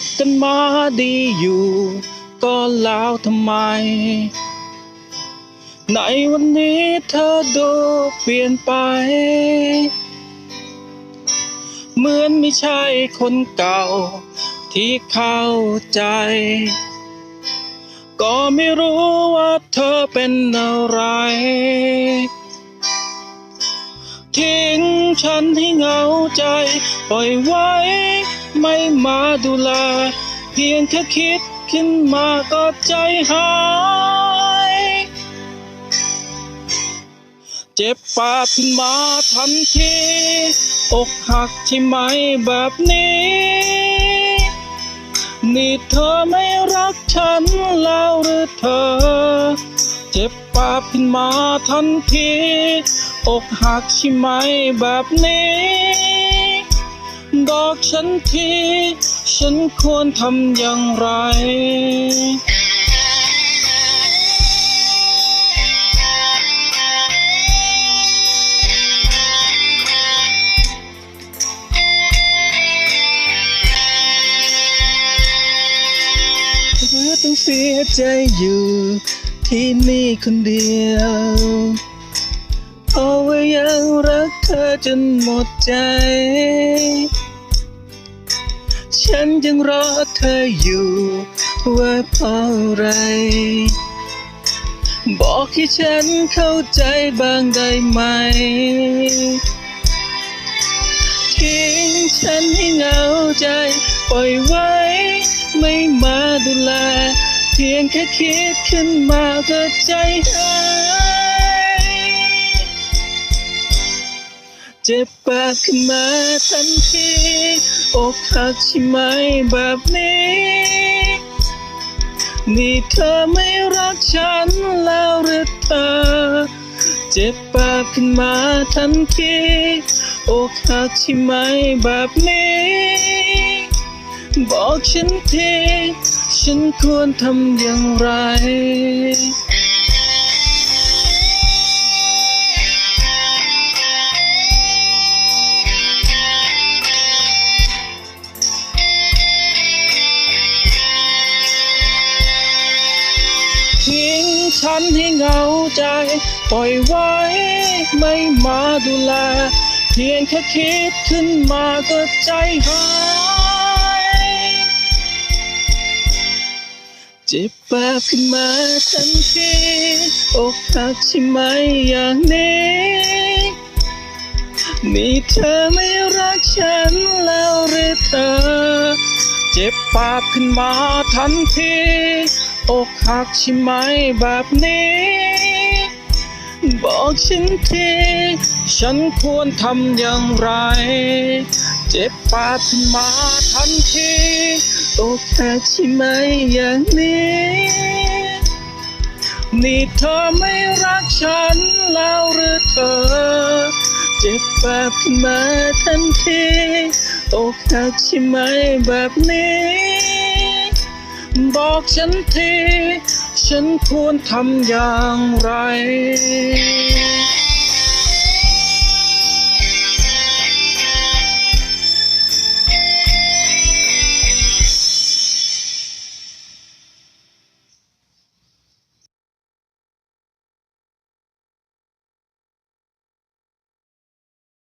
บกันมาดีอยู่ ก็แล้วทำไม ในวันนี้เธอดูเปลี่ยนไป เหมือนไม่ใช่คนเก่า ที่เข้าใจ ก็ไม่รู้ว่าเธอเป็นอะไรทิ้งฉันให้เหงาใจ ปล่อยไว้ ไม่มาดูแลเพียงแค่คิดขึ้นมาก็ใจหาย เจ็บปากขึ้นมาทันทีอกหักใช่ไหมแบบนี้ นี่เธอไม่รักฉันแล้วหรือเธอ เจ็บปากขึ้นมาทันทีอกหักใช่ไหมแบบนี้ บอกฉันที ฉันควรทำอย่างไร เธอต้องเสียใจอยู่ที่นี่คนเดียวเพราะว่ายังรักเธอจนหมดใจ ฉันยังรอเธออยู่ ว่าเพราะอะไร บอกให้ฉันเข้าใจบ้างได้ไหม ทิ้งฉันให้เหงาใจ ปล่อยไว้ ไม่มาดูแล เพียงแค่คิดขึ้นมาก็ใจหาย จ็บปากขึ้นมาทันทีอกหักใช่ไหมแบบนี้ นี่เธอไม่รักฉันแล้วหรือเธอ เจ็บปากขึ้นมาทันทีอกหักใช่ไหมแบบนี้ บอกฉันทีฉันควรทำอย่างไร ฉันให้เหงาใจ ปล่อยไว้ไม่มาดูแล เพียงแค่คิดขึ้นมาก็ใจหายเจ็บปากขึ้นมาทันทีอกหักใช่ไหมอย่างนี้นี่เธอไม่รักฉันแล้วหรือเธอ เจ็บปากขึ้นมาทันที อกหักใช่ไหมแบบนี้ บอกฉันทีฉันควรทำอย่างไร เจ็บปากขึ้นมาทันทีอกหักใช่ไหมอย่างนี้ นี่เธอไม่รักฉันแล้วหรือเธอ เจ็บปากขึ้นมาทันทีอกหักใช่ไหมแบบนี้ บอกฉันที ฉันควรทำอย่างไร